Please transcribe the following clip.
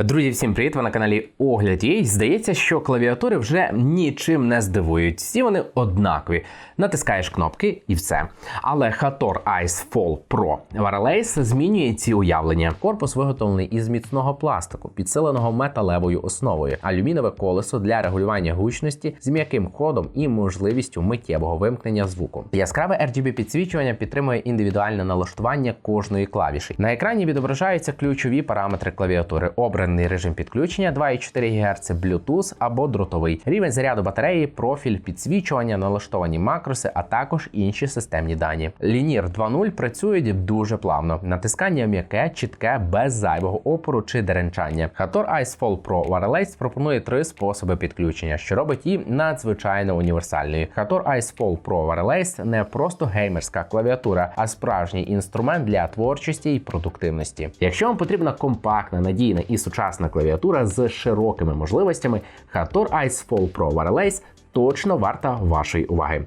Друзі, всім привіт! Ви на каналі Огляд Є. Здається, що клавіатури вже нічим не здивують. Всі вони однакові. Натискаєш кнопки і все. Але Hator Ice Fall Pro Wireless змінює ці уявлення. Корпус виготовлений із міцного пластику, підсиленого металевою основою, алюмінове колесо для регулювання гучності з м'яким ходом і можливістю миттєвого вимкнення звуку. Яскраве RGB підсвічування підтримує індивідуальне налаштування кожної клавіші. На екрані відображаються ключові параметри клавіатури. Обраний режим підключення 2,4 ГГц, Bluetooth або дротовий, рівень заряду батареї, профіль підсвічування, налаштовані макроси, а також інші системні дані. Linear 2.0 працюють дуже плавно. Натискання м'яке, чітке, без зайвого опору чи деренчання. Hator Ice Fall Pro Wireless пропонує три способи підключення, що робить її надзвичайно універсальною. Hator Ice Fall Pro Wireless не просто геймерська клавіатура, а справжній інструмент для творчості і продуктивності. Якщо вам потрібна компактна, надійна і сучасна клавіатура з широкими можливостями, Hator Ice Fall Pro Wireless точно варта вашої уваги.